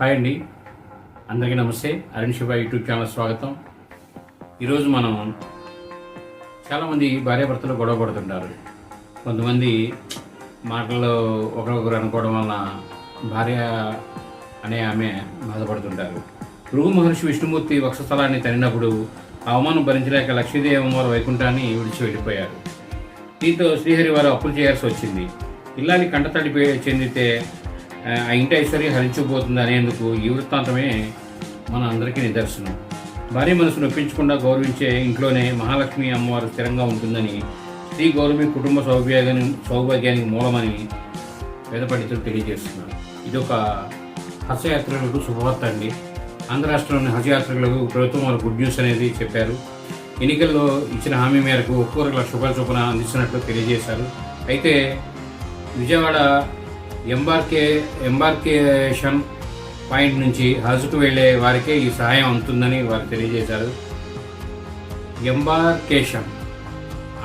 Hi అండి. అందరికీ నమస్తే. అరుణ్ శివ యూట్యూబ్ ఛానల్ స్వాగతం. ఈరోజు మనం చాలామంది భార్యాభర్తలు గొడవ పడుతుంటారు. కొంతమంది మాటల్లో ఒకరొకరు అనుకోవడం వలన భార్య అనే ఆమె బాధపడుతుంటారు. భృగు మహర్షి విష్ణుమూర్తి వక్షస్థలాన్ని తనినప్పుడు అవమానం భరించలేక లక్ష్మీదేవి వారి వైకుంఠాన్ని విడిచి వెళ్ళిపోయారు దీంతో శ్రీహరి వారు అప్పులు చేయాల్సి వచ్చింది. ఇల్లాలి కంటతడి చెందితే ఆ, ఆ ఇంటి ఐశ్వర్యం అనేందుకు ఈ వృత్తాంతమే మన అందరికీ నిదర్శనం. భార్య మనసు నొప్పించకుండా గౌరవించే ఇంట్లోనే మహాలక్ష్మి అమ్మవారు స్థిరంగా ఉంటుందని స్త్రీ గౌరవి కుటుంబ సౌభాగ్యాన్ని సౌభాగ్యానికి మూలమని వేద పండితులు తెలియజేస్తున్నారు. ఇది ఒక శుభవార్త అండి. ఆంధ్ర రాష్ట్రంలోని హజయాత్రికులకు ప్రభుత్వం వారు గుడ్ న్యూస్ అనేది చెప్పారు. ఎన్నికల్లో ఇచ్చిన హామీ మేరకు ఒక్కొక్కరు లక్ష రూపాయల చొప్పున అందిస్తున్నట్లు తెలియజేశారు. అయితే విజయవాడ ఎంబార్కే ఎంబార్కేషన్ పాయింట్ నుంచి హజ్కు వెళ్ళే వారికే ఈ సహాయం అందుతుందని వారు తెలియజేశారు. ఎంబార్కేషన్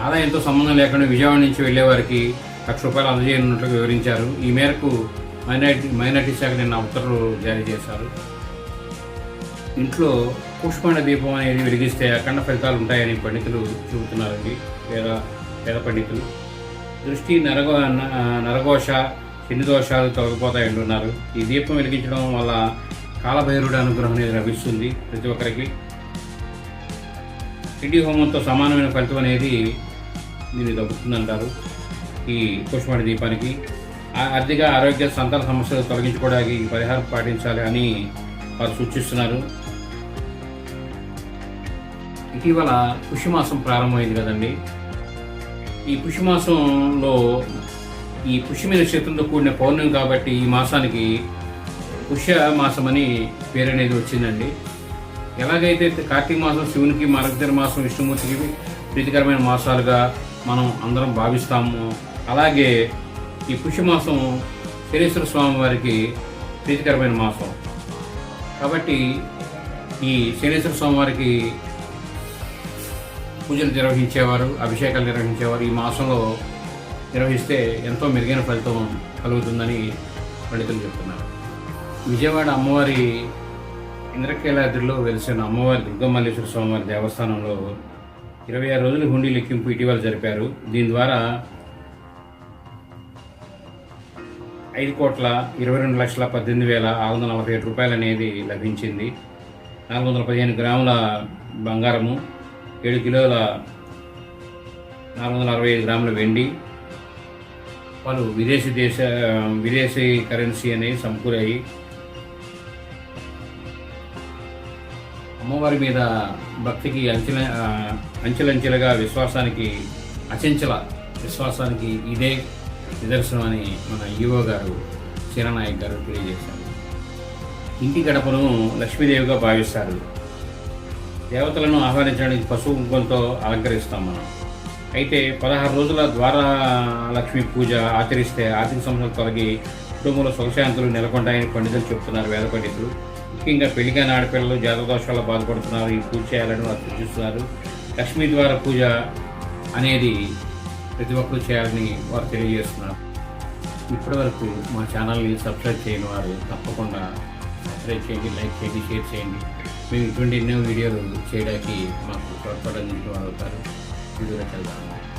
ఆదాయంతో సంబంధం లేకుండా విజయవాడ నుంచి వెళ్ళే వారికి లక్ష రూపాయలు అందజేయనున్నట్లు వివరించారు. ఈ మేరకు మైనార్టీ మైనార్టీ శాఖ నిన్న ఉత్తర్వులు జారీ చేశారు. ఇంట్లో పుష్పండ దీపం అనేది వెలిగిస్తే అఖండ ఫలితాలు ఉంటాయని పండితులు చెబుతున్నారండి పేద పేద పండితులు. దృష్టి నరగో నరఘోష శని దోషాలు తొలగిపోతాయంటున్నారు. ఈ దీపం వెలిగించడం వల్ల కాలభైరుడి అనుగ్రహం అనేది లభిస్తుంది ప్రతి ఒక్కరికి. ఇంటి హోమంతో సమానమైన ఫలితం అనేది దీన్ని దక్కుతుందంటారు ఈ పుష్పమణి దీపానికి. ఆర్థిక ఆరోగ్య సంతాన సమస్యలు తొలగించుకోవడానికి ఈ పరిహారం పాటించాలి అని వారు సూచిస్తున్నారు. ఇటీవల పుష్యమాసం ప్రారంభమైంది కదండి. ఈ పుష్యమాసంలో ఈ పుష్యమి నక్షత్రంతో కూడిన పౌర్ణమి కాబట్టి ఈ మాసానికి పుష్య మాసం అని పేరు అనేది వచ్చిందండి. ఎలాగైతే కార్తీక మాసం శివునికి మార్గశిర మాసం విష్ణుమూర్తికి ప్రీతికరమైన మాసాలుగా మనం అందరం భావిస్తాము అలాగే ఈ పుష్యమాసం శనేశ్వర స్వామి వారికి ప్రీతికరమైన మాసం. కాబట్టి ఈ శనేశ్వర స్వామి వారికి పూజలు నిర్వహించేవారు అభిషేకాలు నిర్వహించేవారు ఈ మాసంలో నిర్వహిస్తే ఎంతో మెరుగైన ఫలితం కలుగుతుందని పండితులు చెప్తున్నారు. విజయవాడ అమ్మవారి ఇంద్రకీలాద్రిలో వెలిసిన అమ్మవారి దుర్గమల్లేశ్వర స్వామివారి దేవస్థానంలో ఇరవై ఆరు రోజుల హుండీ లెక్కింపు ఇటీవల జరిపారు. దీని ద్వారా ఐదు కోట్ల ఇరవై రెండు లక్షల పద్దెనిమిది వేల ఆరు వందల నలభై ఏడు రూపాయలు అనేది లభించింది. నాలుగు వందల పదిహేను గ్రాముల బంగారము ఏడు కిలోల నాలుగు వందల అరవై ఐదు గ్రాముల వెండి పలు విదేశీ దేశ విదేశీ కరెన్సీ అనేవి సమకూరాయి. అమ్మవారి మీద భక్తికి అంచెల అంచెలంచెలుగా విశ్వాసానికి అచంచల విశ్వాసానికి ఇదే నిదర్శనం అని మన ఈవో గారు శిరనాయక్ గారు తెలియజేశారు. ఇంటి గడపను లక్ష్మీదేవిగా భావిస్తారు. దేవతలను ఆహ్వానించడానికి పశువు కుంకుమతో అలంకరిస్తాం మనం. అయితే పదహారు రోజుల ద్వారా లక్ష్మీ పూజ ఆచరిస్తే ఆర్థిక సమస్యలు తొలగి కుటుంబంలో సుఖశాంతులు నెలకొంటాయని పండితులు చెప్తున్నారు వేద పండితులు. ముఖ్యంగా పెళ్ళికైన ఆడపిల్లలు జాతక దోషాల్లో బాధపడుతున్నారు. ఈ పూజ చేయాలని వారు సూచిస్తున్నారు. లక్ష్మీ ద్వార పూజ అనేది ప్రతి ఒక్కరూ చేయాలని వారు తెలియజేస్తున్నారు. ఇప్పటివరకు మా ఛానల్ని సబ్స్క్రైబ్ చేయని వారు తప్పకుండా సబ్స్క్రైబ్ చేయండి లైక్ చేయండి షేర్ చేయండి. మేము ఇటువంటి ఎన్నో వీడియోలు చేయడానికి మాకు తోడ్పడడానికి వారు అవుతారు. いうだけあるからね